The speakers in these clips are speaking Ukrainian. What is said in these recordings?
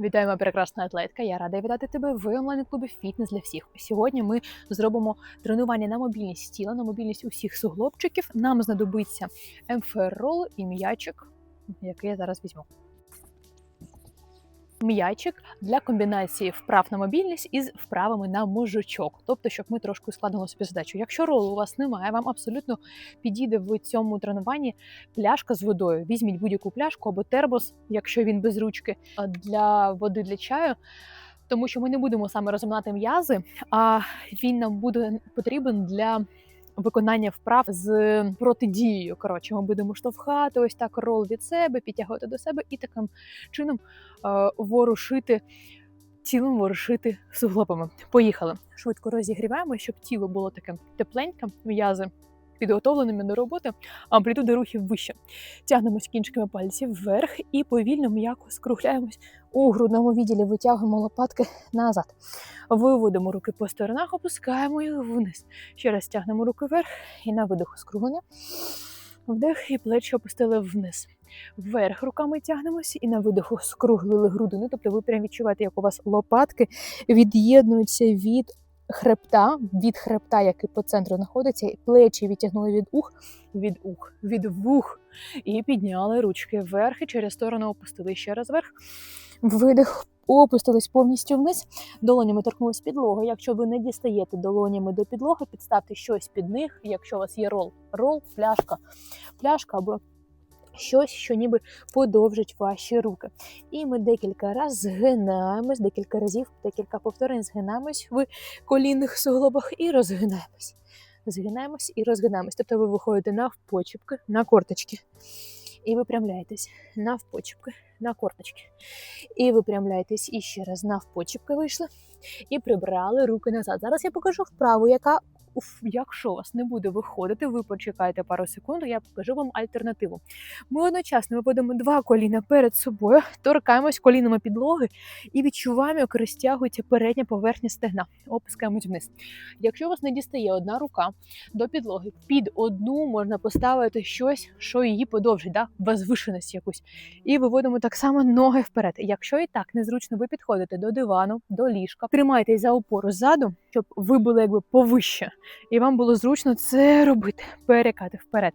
Вітаємо, прекрасна атлетка. Я рада вітати тебе в онлайн-клубі Фітнес для всіх. Сьогодні ми зробимо тренування на мобільність тіла, на мобільність усіх суглобчиків. Нам знадобиться МФР-рол і м'ячик, який я зараз візьму. М'ячик для комбінації вправ на мобільність із вправами на мозжечок, тобто, щоб ми трошки ускладнили собі задачу. Якщо ролу у вас немає, вам абсолютно підійде в цьому тренуванні пляшка з водою. Візьміть будь-яку пляшку або термос, якщо він без ручки, для води для чаю. Тому що ми не будемо саме розминати м'язи, а він нам буде потрібен для виконання вправ з протидією. Коротше, ми будемо штовхати ось так рол від себе, підтягувати до себе і таким чином е, ворушити. Тілом ворушити суглобами. Поїхали. Швидко розігріваємо, щоб тіло було таке тепленьке, м'язи підготовленими до роботи, амплітуда рухів вище. Тягнемось кінчиками пальців вверх і повільно м'яко скругляємось у грудному відділі, витягуємо лопатки назад. Виводимо руки по сторонах, опускаємо їх вниз. Ще раз тягнемо руки вверх і на видиху скруглення. Вдих і плечі опустили вниз. Вверх руками тягнемося і на видиху скруглили грудину. Тобто ви прям відчуваєте, як у вас лопатки від'єднуються від хребта, від хребта, який по центру знаходиться, і плечі відтягнули від ух, від ух, від вух. І підняли ручки вверх і через сторону опустили ще раз вверх. Видих, опустились повністю вниз. Долонями торкнулись підлоги. Якщо ви не дістаєте долонями до підлоги, підставте щось під них. Якщо у вас є рол, рол, пляшка, пляшка або щось, що ніби подовжить ваші руки. І ми декілька разів згинаємось, декілька разів, декілька повторень згинаємось в колінних суглобах і розгинаємось. Згинаємось і розгинаємось. Тобто ви виходите навпочіпки, на корточки. І випрямляєтесь навпочіпки, на корточки. І випрямляєтесь і ще раз навпочіпки вийшли. І прибрали руки назад. Зараз я покажу вправу, яка Уф, якщо у вас не буде виходити, ви почекаєте пару секунд, я покажу вам альтернативу. Ми одночасно виводимо два коліна перед собою, торкаємось колінами підлоги і відчуваємо, як розтягується передня поверхня стегна. Опускаємось вниз. Якщо у вас не дістає одна рука до підлоги, під одну можна поставити щось, що її подовжить, да? возвишеність якусь. І виводимо так само ноги вперед. Якщо і так незручно, ви підходите до дивану, до ліжка, тримайтесь за опору ззаду, щоб ви були якби повище і вам було зручно це робити, перекати вперед.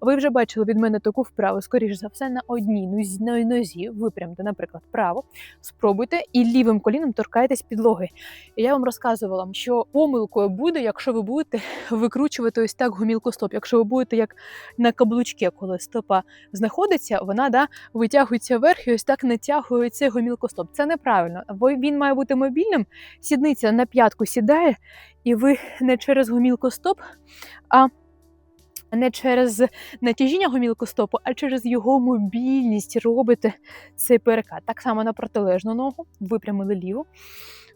Ви вже бачили від мене таку вправу, скоріш за все, на одній нозі, на нозі випрямте, наприклад, право. Спробуйте і лівим коліном торкаєтесь підлоги. І я вам розказувала, що помилкою буде, якщо ви будете викручувати ось так гомілку стоп. Якщо ви будете як на каблучки, коли стопа знаходиться, вона да, витягується вверх і ось так натягується гомілку стоп. Це неправильно. Бо він має бути мобільним, сідниця на п'ятку сідає, і ви не через гомілку стоп, а не через натяжіння гомілку стопу, а через його мобільність робите цей перекат. Так само на протилежну ногу, випрямили ліву,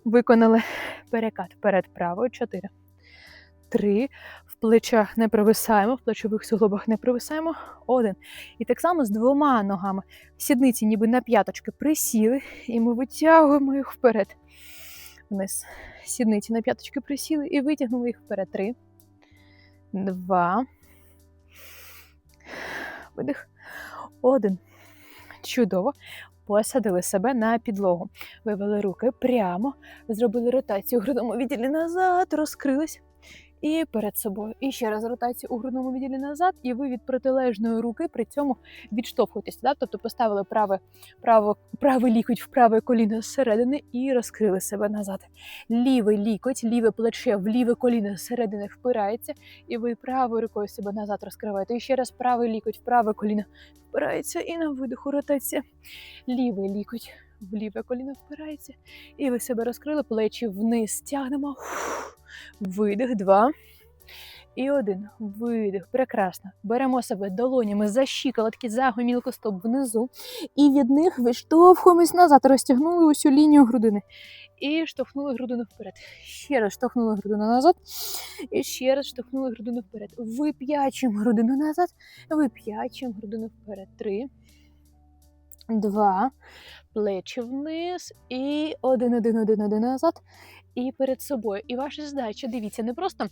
виконали перекат перед правою. Чотири. Три. В плечах не провисаємо, в плечових суглобах не провисаємо. Один. І так само з двома ногами. Сідниці ніби на п'яточки присіли, і ми витягуємо їх вперед. Вниз. Сідниці на п'яточки присіли і витягнули їх вперед. Три. Два. Видих. Один. Чудово. Посадили себе на підлогу. Вивели руки прямо, зробили ротацію грудному відділі назад, розкрились. І перед собою. І ще раз ротацію у грудному відділі назад, і ви від протилежної руки при цьому відштовхуєтесь. Да? Тобто поставили праве, право, правий лікоть в праве коліно зсередини і розкрили себе назад. Лівий лікоть, ліве плече в ліве коліно зсередини впирається, і ви правою рукою себе назад розкриваєте. І ще раз правий лікоть в праве коліно впирається, і на видиху ротація. Лівий лікоть в ліве коліно впирається. І ви себе розкрили, плечі вниз тягнемо. Видих, два. І один. Видих. Прекрасно. Беремо себе долонями за щиколотки, за гомілку стоп внизу. І від них виштовхуємось назад. Розтягнули усю лінію грудини. І штовхнули грудину вперед. Ще раз штовхнули грудину назад. І ще раз штовхнули грудину вперед. Вип'ячуємо грудину назад. Вип'ячуємо грудину вперед. Три. Два. плечі вниз, і один, один, один, один назад, і перед собою. І ваша задача, дивіться, не просто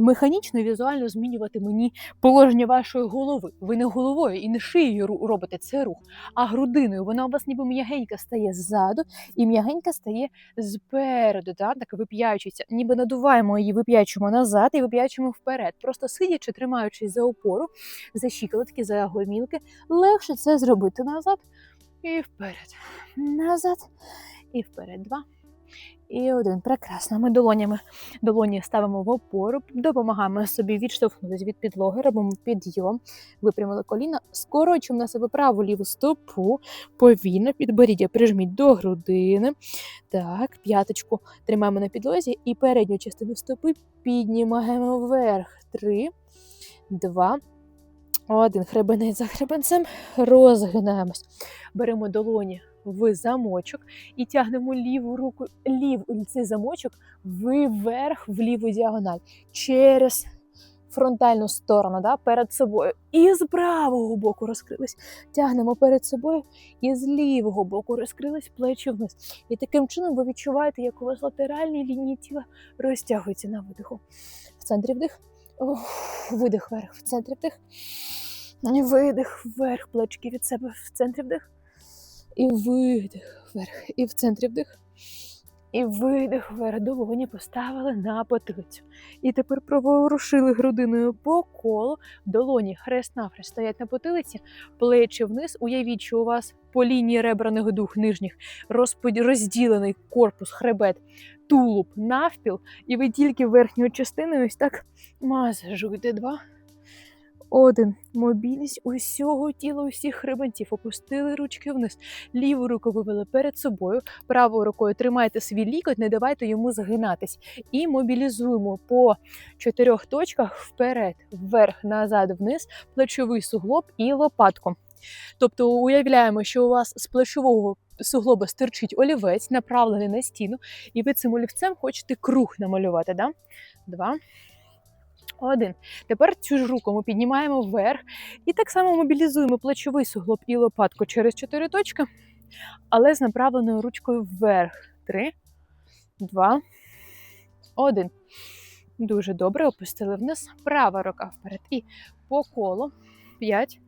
механічно, візуально змінювати мені положення вашої голови. Ви не головою і не шиєю робите цей рух, а грудиною. Вона у вас ніби м'ягенька стає ззаду, і м'ягенька стає спереду, так, так вип'ячується. Ніби надуваємо її, вип'ячуємо назад і вип'ячуємо вперед. Просто сидячи, тримаючись за опору, за щиколотки, за гомілки, легше це зробити назад і вперед. Назад і вперед. Два. І один. Прекрасно. Ми долонями долоні ставимо в опору, допомагаємо собі відштовхнутися від підлоги, робимо підйом, випрямили коліна, скорочуємо на себе праву ліву стопу, повільно, підборіддя прижміть до грудини. Так, п'яточку тримаємо на підлозі і передню частину стопи піднімаємо вверх. Три, два, один. Хребенець за хребенцем. Розгинаємось. Беремо долоні в замочок і тягнемо ліву руку, лів цей замочок вверх в ліву діагональ через фронтальну сторону, да, перед собою. І з правого боку розкрились. Тягнемо перед собою, і з лівого боку розкрились плечі вниз. І таким чином ви відчуваєте, як у вас латеральні лінії тіла розтягуються на видиху. В центрі вдих. Видих вверх, в центрі вдих. Видих вверх, плечки від себе в центрі вдих. І видих вверх. І в центрі вдих. І видих вверх. Долоні поставили на потилицю. І тепер проворушили грудиною по колу. Долоні хрест навхрест стоять на потилиці, плечі вниз. Уявіть, що у вас по лінії ребраних дух нижніх розділений корпус, хребет, тулуб навпіл, і ви тільки верхньою частиною ось так масажуєте. Два. Один. Мобільність усього тіла, усіх хребенців. Опустили ручки вниз. Ліву руку вивели перед собою. Правою рукою тримайте свій лікоть, не давайте йому згинатись. І мобілізуємо по чотирьох точках вперед, вверх, назад, вниз, плечовий суглоб і лопатку. Тобто уявляємо, що у вас з плечового суглоба стирчить олівець, направлений на стіну, і ви цим олівцем хочете круг намалювати. Да? Два. Один. Тепер цю ж руку ми піднімаємо вверх і так само мобілізуємо плечовий суглоб і лопатку через чотири точки, але з направленою ручкою вверх. Три, два, один. Дуже добре. Опустили вниз. Права рука вперед. І по колу. П'ять.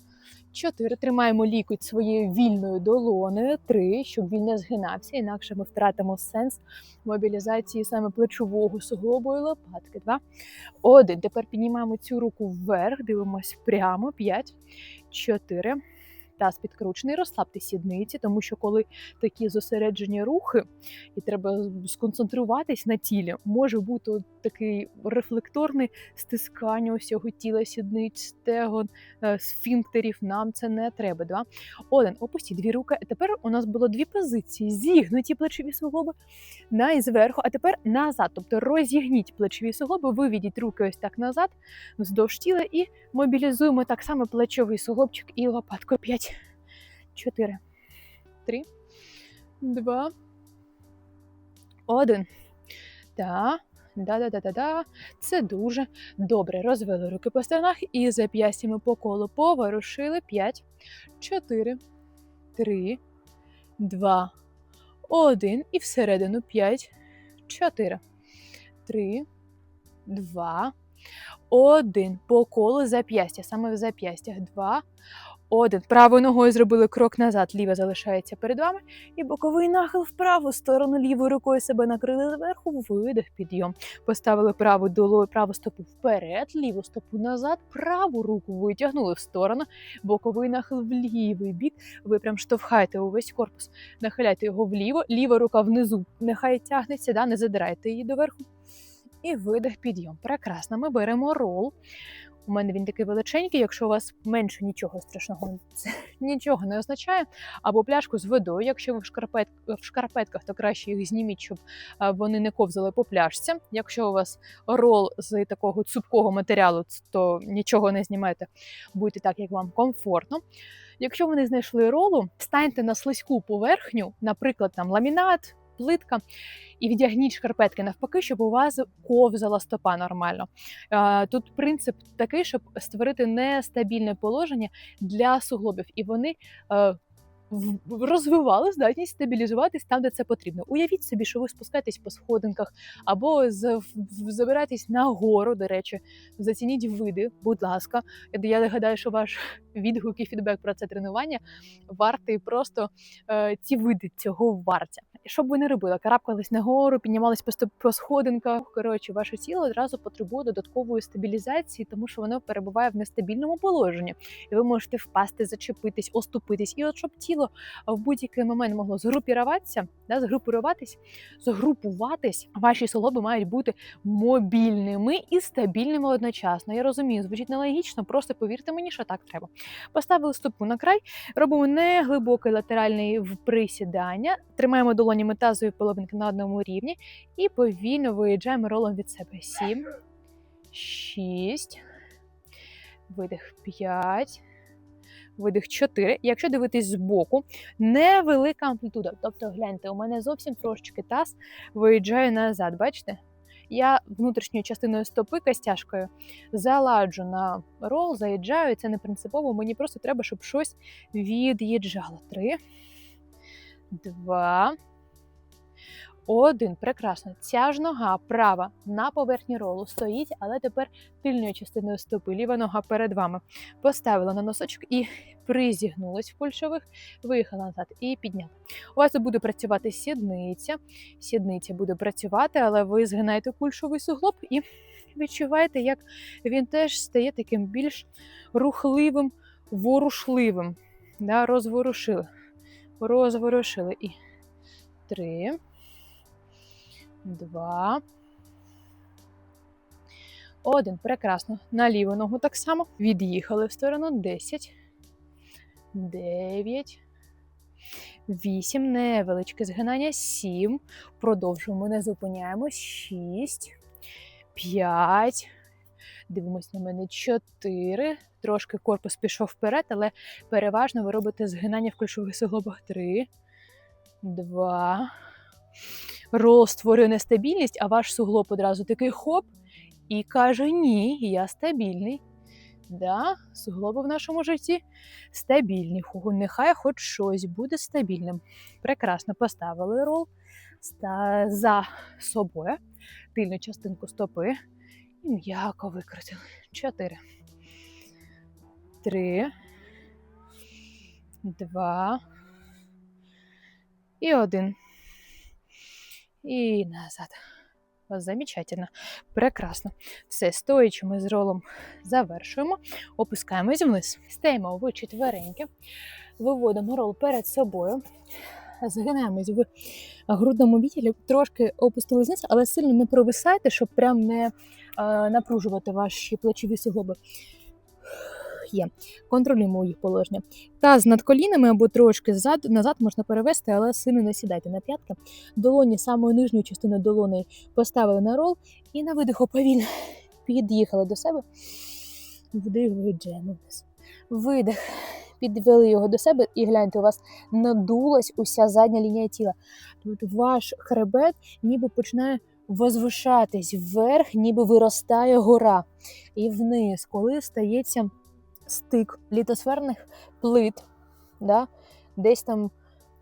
Чотири. Тримаємо лікоть своєю вільною долоною. Три, щоб він не згинався, інакше ми втратимо сенс мобілізації саме плечового суглобу і лопатки. Два. Один. Тепер піднімаємо цю руку вверх, дивимося прямо. П'ять, чотири. Таз підкручений, розслабте сідниці, тому що коли такі зосереджені рухи, і треба сконцентруватись на тілі, може бути такий рефлекторне стискання усього тіла, сідниць, стегон, е, сфінктерів. Нам це не треба. Два. Один. Опустіть дві руки. Тепер у нас було дві позиції: зігнуті плечові суглоби на і зверху, а тепер назад. Тобто розігніть плечові суглоби, виведіть руки ось так назад, вздовж тіла і мобілізуємо так само плечовий суглобчик і лопатку. П'ять, чотири, три, два, один. Так. Да-да-да-да-да. Це дуже добре. Розвели руки по сторонах і зап'ястями по колу поворушили. П'ять, чотири, три, два, один. І всередину п'ять, чотири, три, два, один. По колу зап'ястя. Саме в зап'ястях. Два, один. Правою ногою зробили крок назад. Ліва залишається перед вами. І боковий нахил в праву сторону. Лівою рукою себе накрили зверху. Видих, підйом. Поставили праву долою, праву стопу вперед, ліву стопу назад, праву руку витягнули в сторону, боковий нахил в лівий бік. Ви прям штовхаєте увесь корпус, нахиляйте його вліво, ліва рука внизу. Нехай тягнеться, да, не задирайте її доверху. І видих, підйом. Прекрасно. Ми беремо рол. У мене він такий величенький, якщо у вас менше нічого страшного, це нічого не означає. Або пляшку з водою. Якщо ви в, шкарпет, в шкарпетках, то краще їх зніміть, щоб вони не ковзали по пляшці. Якщо у вас рол з такого цупкого матеріалу, то нічого не знімайте, будьте так, як вам комфортно. Якщо ви не знайшли ролу, станьте на слизьку поверхню, наприклад, там ламінат, плитка, і віддягніть шкарпетки навпаки, щоб у вас ковзала стопа нормально. Е, Тут принцип такий, щоб створити нестабільне положення для суглобів, і вони е, розвивали здатність стабілізуватись там, де це потрібно. Уявіть собі, що ви спускаєтесь по сходинках або забираєтесь на гору, до речі, зацініть види, будь ласка. Я гадаю, що ваш відгук і фідбек про це тренування вартий просто е, ці види цього варця. Що б ви не робили, карабкались на гору, піднімались по, по сходинках. Коротше, ваше тіло одразу потребує додаткової стабілізації, тому що воно перебуває в нестабільному положенні, і ви можете впасти, зачепитись, оступитись. І от щоб тіло в будь-який момент могло згрупіруватися, да, згрупіруватись, згрупуватись, ваші солоби мають бути мобільними і стабільними одночасно. Я розумію, звучить нелогічно, просто повірте мені, що так треба. Поставили стопу на край, робимо неглибокий латеральний присідання, тримаємо долонями тазові половинки на одному рівні і повільно виїжджаємо ролом від себе. Сім, шість, видих п'ять. Видих 4. Якщо дивитись збоку, невелика амплітуда. Тобто, гляньте, у мене зовсім трошечки таз виїжджає назад. Бачите? Я внутрішньою частиною стопи костяшкою заладжу на рол, заїжджаю, це не принципово. Мені просто треба, щоб щось від'їжджало. Три, два, один. Прекрасно. Ця ж нога права на поверхні ролу стоїть, але тепер тильною частиною стопи. Ліва нога перед вами. Поставила на носочок і призігнулась в кульшових, виїхала назад і підняла. У вас буде працювати сідниця. Сідниця буде працювати, але ви згинаєте кульшовий суглоб і відчуваєте, як він теж стає таким більш рухливим, ворушливим. Да, розворушили. Розворушили. І три, два. Один. Прекрасно. На ліву ногу так само. Від'їхали в сторону. Десять. Дев'ять. Вісім. Невеличке згинання. Сім. Продовжуємо. Не зупиняємось. Шість. П'ять. Дивимось на мене. Чотири. Трошки корпус пішов вперед, але переважно ви робите згинання в ключових суглобах. Три. Два. Рол створює нестабільність, а ваш суглоб одразу такий хоп і каже: Ні, я стабільний. Да, суглоби в нашому житті стабільні. Нехай хоч щось буде стабільним. Прекрасно поставили рол за собою, тильну частинку стопи і м'яко викрутили. Чотири. Три. Два. І один. І назад. Замечательно. Прекрасно. Все, стоячи ми з ролом завершуємо, опускаємось вниз. Стаємо в четвереньки, виводимо рол перед собою, згинаємось в грудному відділі, трошки опустились вниз, але сильно не провисайте, щоб прям не е, напружувати ваші плечові суглоби. Є. Контролюємо їх положення. Таз над колінами або трошки ззад, назад можна перевести, але сильно не сідайте на п'ятки. Долоні самою нижньою частиною долони поставили на рол і на видиху повільно під'їхали до себе. Вдих, вниз. Видих. Підвели його до себе і гляньте, у вас надулась уся задня лінія тіла. Тут ваш хребет ніби починає возвишатись вверх, ніби виростає гора. І вниз, коли стається стик літосферних плит, да? десь там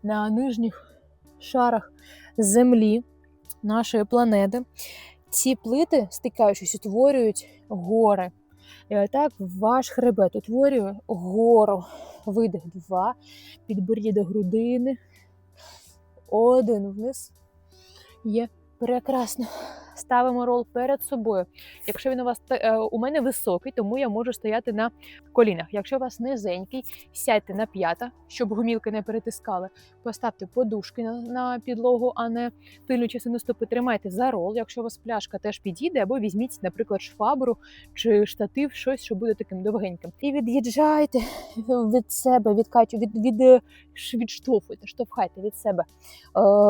на нижніх шарах землі нашої планети, ці плити, стикаючись, утворюють гори. І отак ваш хребет утворює гору. Видих два, підборіддя до грудини. Один вниз. Є прекрасно. Ставимо рол перед собою. Якщо він у вас е, у мене високий, тому я можу стояти на колінах. Якщо у вас низенький, сядьте на п'ята, щоб гумілки не перетискали. Поставте подушки на, на підлогу, а не тильну частину стопи. Тримайте за рол. Якщо у вас пляшка теж підійде, або візьміть, наприклад, швабру чи штатив, щось, що буде таким довгеньким. І від'їжджайте від себе, відкачу, від, від, е, відштовхуйте, штовхайте від себе е,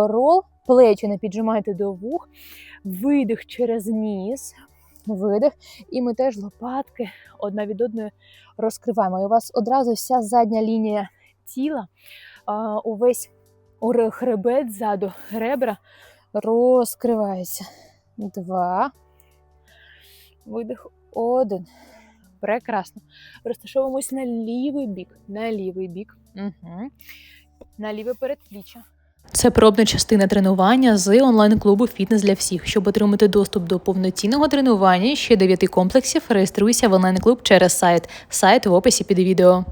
рол, плечі не піджимайте до вух, видих через ніс, видих. І ми теж лопатки одна від одної розкриваємо. І у вас одразу вся задня лінія тіла, увесь хребет ззаду, ребра розкривається. Два. Видих. Один. Прекрасно. Розташовуємось на лівий бік. На лівий бік. Угу. на ліве передпліччя. Це пробна частина тренування з онлайн-клубу Фітнес для всіх. Щоб отримати доступ до повноцінного тренування ще дев'яти комплексів, реєструйся в онлайн-клуб через сайт. Сайт в описі під відео.